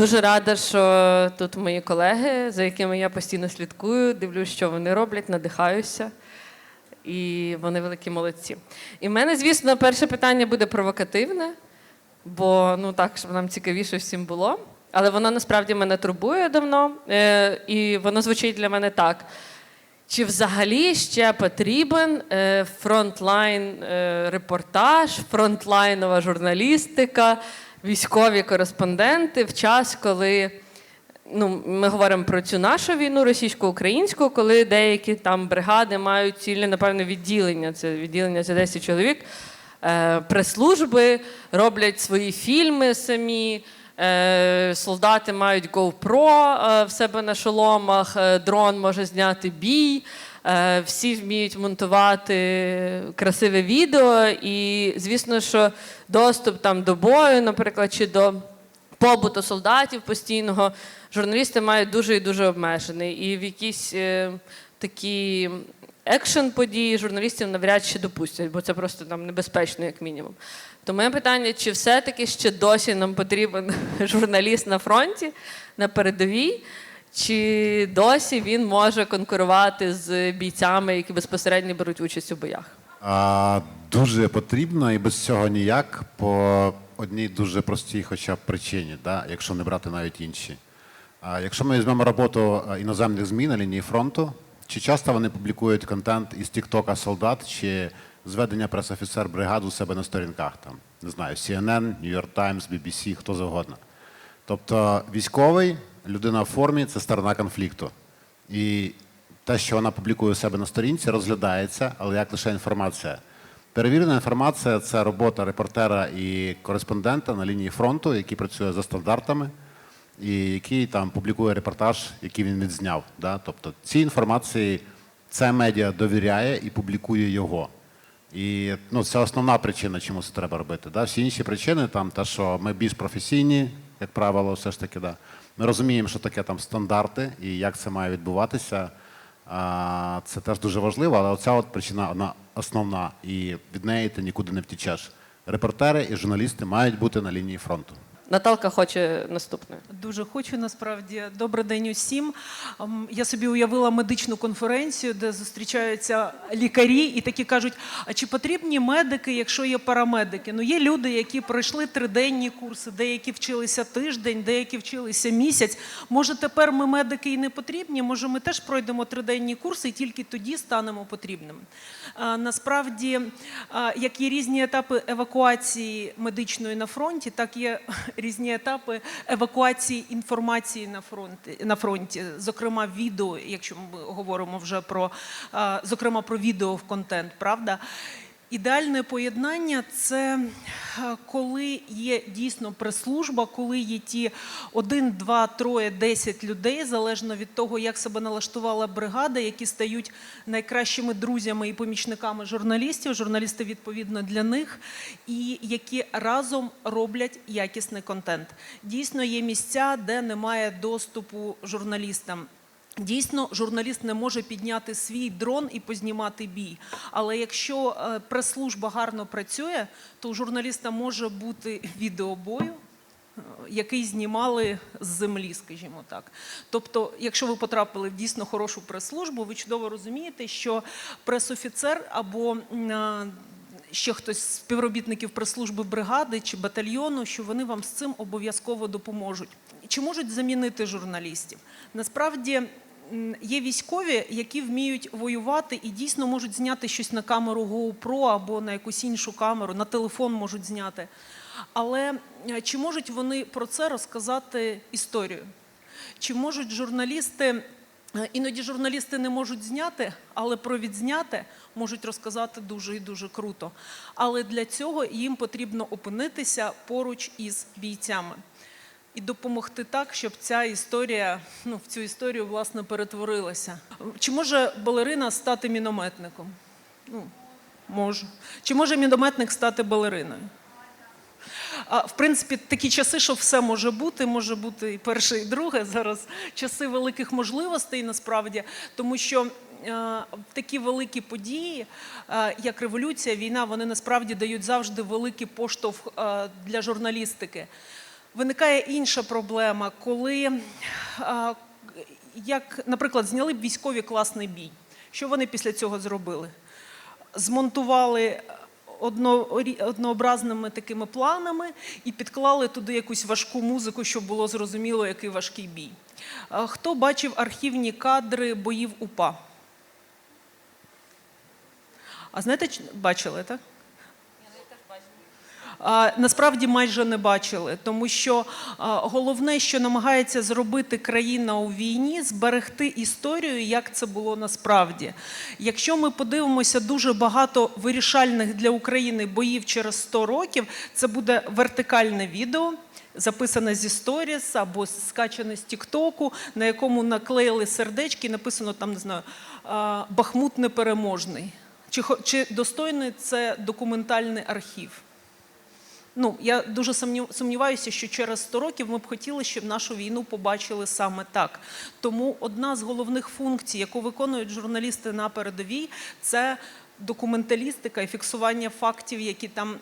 Дуже рада, що тут мої колеги, за якими я постійно слідкую, дивлюсь, що вони роблять, надихаюся. І вони великі молодці. І в мене, звісно, перше питання буде провокативне, бо ну так, щоб нам цікавіше всім було. Але воно насправді мене турбує давно, е, і воно звучить для мене так. Чи взагалі ще потрібен е, фронтлайн е, репортаж, фронтлайнова журналістика, військові кореспонденти в час, коли ну, ми говоримо про цю нашу війну, російсько-українську, коли деякі там бригади мають цільне, напевно, відділення, це відділення за 10 чоловік, е, прес-служби, роблять свої фільми самі. Е, Солдати мають GoPro е, в себе на шоломах, дрон може зняти бій. Е, Всі вміють монтувати красиве відео, і звісно, що доступ там до бою, наприклад, чи до побуту солдатів постійного журналісти мають дуже і дуже обмежений. І в якісь е, такі екшн події журналістів навряд чи допустять, бо це просто там небезпечно, як мінімум. То моє питання: чи все-таки ще досі нам потрібен журналіст на фронті, на передовій? Чи досі він може конкурувати з бійцями, які безпосередньо беруть участь у боях? А, дуже потрібно і без цього ніяк по одній дуже простій, хоча б причині, да, якщо не брати навіть інші. А, якщо ми візьмемо роботу іноземних ЗМІ на лінії фронту, чи часто вони публікують контент із Тіктока солдат чи зведення прес-офіцер бригад у себе на сторінках там, не знаю, CNN, New York Times, BBC, хто завгодно. Тобто військовий, людина в формі це сторона конфлікту. І те, що вона публікує у себе на сторінці, розглядається, але як лише інформація. Перевірена інформація це робота репортера і кореспондента на лінії фронту, який працює за стандартами, і який там публікує репортаж, який він відзняв. Да? Тобто цій інформації це медіа довіряє і публікує його. І ну, це основна причина, чому це треба робити. Да? Всі інші причини, там, те, що ми більш професійні, як правило, все ж таки, да. Ми розуміємо, що таке там стандарти і як це має відбуватися. Це теж дуже важливо, але оця от причина вона основна, і від неї ти нікуди не втічеш. Репортери і журналісти мають бути на лінії фронту. Наталка хоче наступною. Дуже хочу насправді. Добрий день усім. Ем, Я собі уявила медичну конференцію, де зустрічаються лікарі і такі кажуть: а чи потрібні медики, якщо є парамедики? Ну є люди, які пройшли триденні курси, деякі вчилися тиждень, деякі вчилися місяць. Може, тепер ми медики і не потрібні? Може, ми теж пройдемо триденні курси і тільки тоді станемо потрібними. Насправді, як є різні етапи евакуації медичної на фронті, так є різні етапи евакуації інформації на фронті, на фронті, зокрема відео, якщо ми говоримо вже про зокрема про відео в контент, правда. Ідеальне поєднання це е, коли є дійсно прес-служба, коли є ті один, два, троє, десять людей, залежно від того, як себе налаштувала бригада, які стають найкращими друзями і помічниками журналістів, журналісти відповідно для них, і які разом роблять якісний контент. Дійсно, є місця, де немає доступу журналістам. Дійсно, журналіст не може підняти свій дрон і познімати бій. Але якщо е, прес-служба гарно працює, то у журналіста може бути відеобою, е, який знімали з землі, скажімо так. Тобто, якщо ви потрапили в дійсно хорошу прес-службу, ви чудово розумієте, що прес-офіцер або е, ще хтось з співробітників прес-служби бригади чи батальйону, що вони вам з цим обов'язково допоможуть. Чи можуть замінити журналістів? Насправді є військові, які вміють воювати і дійсно можуть зняти щось на камеру GoPro або на якусь іншу камеру, на телефон можуть зняти. Але чи можуть вони про це розказати історію? Чи можуть журналісти, іноді журналісти не можуть зняти, але про відзняте можуть розказати дуже і дуже круто. Але для цього їм потрібно опинитися поруч із бійцями і допомогти так, щоб ця історія, ну, в цю історію власне перетворилася. Чи може балерина стати мінометником? Ну, може. Чи може мінометник стати балериною? А, в принципі, такі часи, що все може бути, може бути і перше, і друге. Зараз часи великих можливостей насправді, тому що е, такі великі події, е, як революція, війна, вони насправді дають завжди великий поштовх е, для журналістики. Виникає інша проблема, коли, як, наприклад, зняли б військові класний бій. Що вони після цього зробили? Змонтували одно, однообразними такими планами і підклали туди якусь важку музику, щоб було зрозуміло, який важкий бій. Хто бачив архівні кадри боїв УПА? А знаєте, чи- бачили, так? Насправді майже не бачили, тому що головне, що намагається зробити країна у війні, зберегти історію, як це було насправді. Якщо ми подивимося дуже багато вирішальних для України боїв через 100 років, це буде вертикальне відео. Записане зі сторіс або скачане з Тіктоку, на якому наклеїли сердечки, і написано там, не знаю, Бахмут непереможний. Чи, чи достойний це документальний архів? Ну, я дуже сумнів- сумніваюся, що через 100 років ми б хотіли, щоб нашу війну побачили саме так. Тому одна з головних функцій, яку виконують журналісти на передовій, це документалістика і фіксування фактів, які там.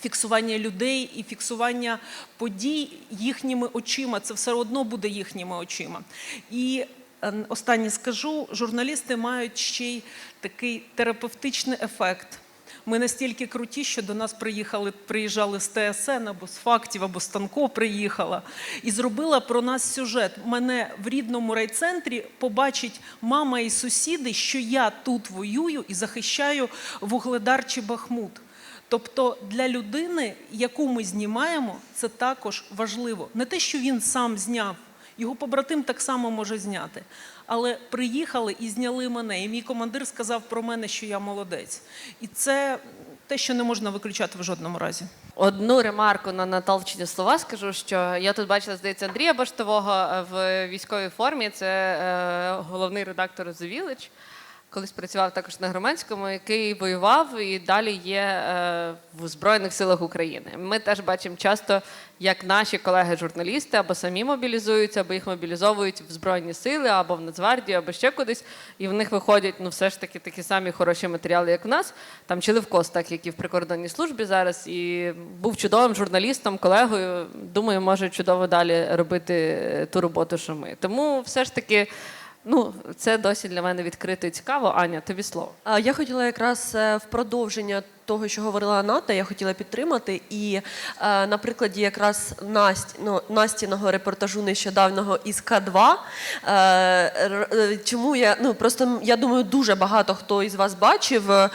Фіксування людей і фіксування подій їхніми очима. Це все одно буде їхніми очима. І е, останнє скажу: журналісти мають ще й такий терапевтичний ефект. Ми настільки круті, що до нас приїхали, приїжджали з ТСН або з фактів, або з Танко приїхала і зробила про нас сюжет. Мене в рідному райцентрі побачить мама і сусіди, що я тут воюю і захищаю Вугледар чи Бахмут. Тобто для людини, яку ми знімаємо, це також важливо. Не те, що він сам зняв, його побратим так само може зняти. Але приїхали і зняли мене. І мій командир сказав про мене, що я молодець. І це те, що не можна виключати в жодному разі. Одну ремарку на наталчені слова скажу, що я тут бачила, здається, Андрія Баштового е, в військовій формі. Це е, головний редактор The Village. Колись працював також на громадському, який воював і далі є е, в Збройних силах України. Ми теж бачимо часто, як наші колеги-журналісти або самі мобілізуються, або їх мобілізовують в Збройні сили, або в Нацгвардію, або ще кудись, і в них виходять ну, все ж таки такі самі хороші матеріали, як в нас. Там чи Левкос, так як і в прикордонній службі зараз, і був чудовим журналістом, колегою. Думаю, може чудово далі робити е, ту роботу, що ми. Тому все ж таки. Ну, це досі для мене відкрито і цікаво. Аня, тобі слово. Я хотіла якраз е, в продовження того, що говорила Ната, я хотіла підтримати. І е, на прикладі якраз Насть, ну, Настіного репортажу нещодавнього із К2. Е, е, чому я ну просто я думаю, дуже багато хто із вас бачив е,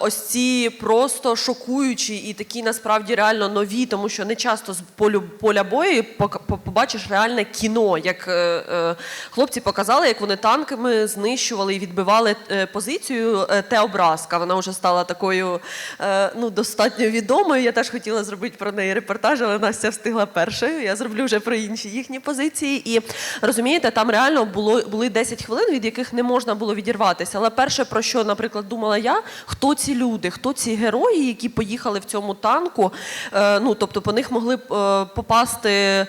ось ці просто шокуючі і такі насправді реально нові, тому що не часто з полю поля бою побачиш реальне кіно, як е, е, хлопці показали, як вони танками знищували і відбивали е, позицію е, Теобразка. Вона вже стала такою ну, достатньо відомою. Я теж хотіла зробити про неї репортаж, але Настя встигла першою. Я зроблю вже про інші їхні позиції. І розумієте, там реально було були 10 хвилин, від яких не можна було відірватися. Але перше, про що, наприклад, думала я, хто ці люди, хто ці герої, які поїхали в цьому танку. Е, ну, тобто по них могли е, попасти е,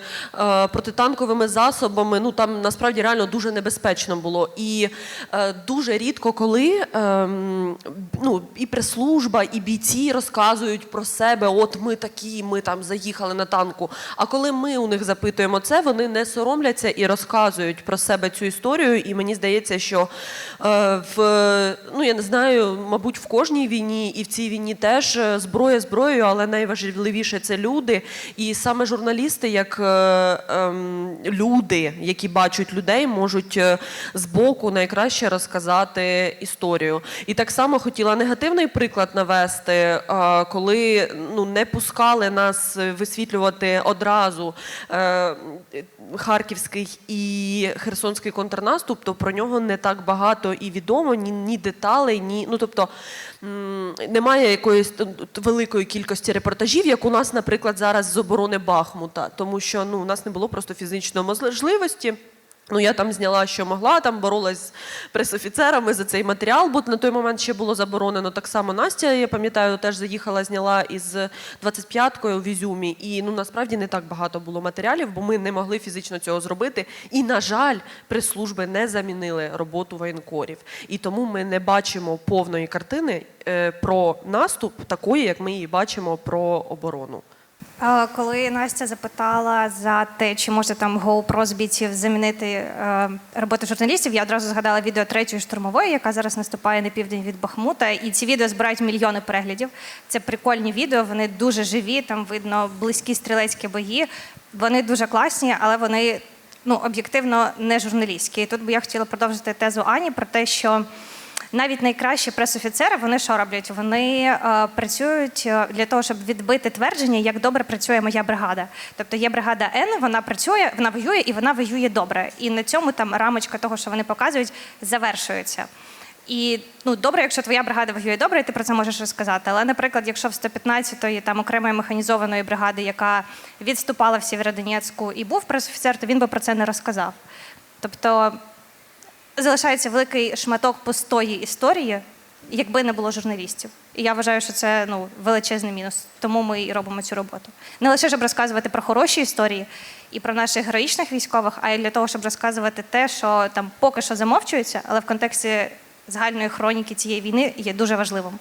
протитанковими засобами. Ну там насправді реально дуже небезпечно було. І е, дуже рідко, коли ем, ну, і прес-служба, і бійці розказують про себе, от ми такі, ми там заїхали на танку. А коли ми у них запитуємо це, вони не соромляться і розказують про себе цю історію. І мені здається, що е, в ну я не знаю, мабуть, в кожній війні і в цій війні теж е, зброя зброєю, але найважливіше це люди. І саме журналісти, як е, ем, люди, які бачать людей, можуть е, збоку найкраще розказати історію. І так само хотіла негативний приклад навести, е, коли ну не пускали нас висвітлювати одразу е, харківський і херсонський контрнаступ, то про нього не так багато і відомо, ні, ні деталей, ні ну тобто немає якоїсь великої кількості репортажів, як у нас, наприклад, зараз з оборони Бахмута, тому що ну у нас не було просто фізичної можливості. Ну, я там зняла, що могла, там боролась з пресофіцерами за цей матеріал, бо на той момент ще було заборонено. Так само Настя, я пам'ятаю, теж заїхала, зняла із 25-кою в Ізюмі. І ну насправді не так багато було матеріалів, бо ми не могли фізично цього зробити. І, на жаль, прес-служби не замінили роботу воєнкорів. І тому ми не бачимо повної картини е, про наступ такої, як ми її бачимо про оборону. Е, Коли Настя запитала за те, чи може там GoPro з бійців замінити е, роботу журналістів, я одразу згадала відео третьої штурмової, яка зараз наступає на південь від Бахмута. І ці відео збирають мільйони переглядів. Це прикольні відео, вони дуже живі, там видно близькі стрілецькі бої. Вони дуже класні, але вони ну, об'єктивно не журналістські. І тут би я хотіла продовжити тезу Ані про те, що. Навіть найкращі пресофіцери вони що роблять? Вони е, працюють е, для того, щоб відбити твердження, як добре працює моя бригада. Тобто є бригада Н, вона працює, вона воює і вона воює добре. І на цьому там рамочка того, що вони показують, завершується. І ну добре, якщо твоя бригада воює добре, і ти про це можеш розказати. Але, наприклад, якщо в 115-ї там окремої механізованої бригади, яка відступала в Сєвєродонецьку і був пресофіцер, то він би про це не розказав. Тобто залишається великий шматок пустої історії, якби не було журналістів. І я вважаю, що це ну, величезний мінус. Тому ми і робимо цю роботу. Не лише щоб розказувати про хороші історії і про наших героїчних військових, а й для того, щоб розказувати те, що там поки що замовчується, але в контексті загальної хроніки цієї війни є дуже важливим.